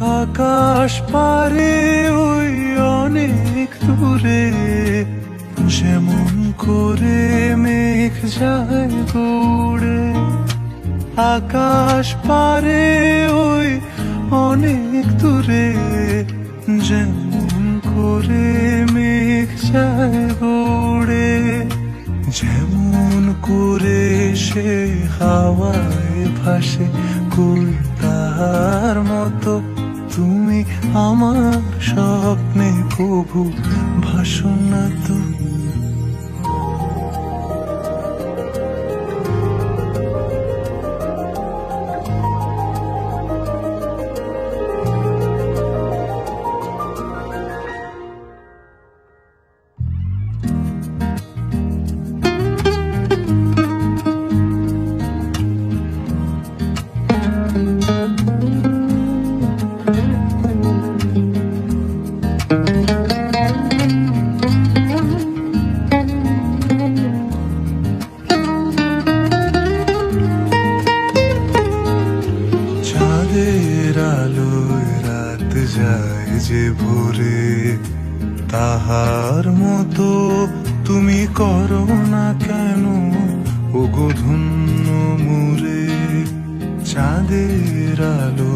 আকাশ পারে ওই অনেক দূরে, যেমন করে মেঘ যায় গৌড়ে। আকাশ পারে ওই অনেক দূরে, যেমন করে মেঘ যায় গৌড়ে। যেমন করে সে হাওয়ায় ভাসে মতো তুমি আমার স্বপ্নে প্রভু ভাষণ না আলোয় রাত যায় যে ভোরে, তাহার মতো তুমি করো না কেন? ও ধন্য মুরে, চাঁদের আলোয়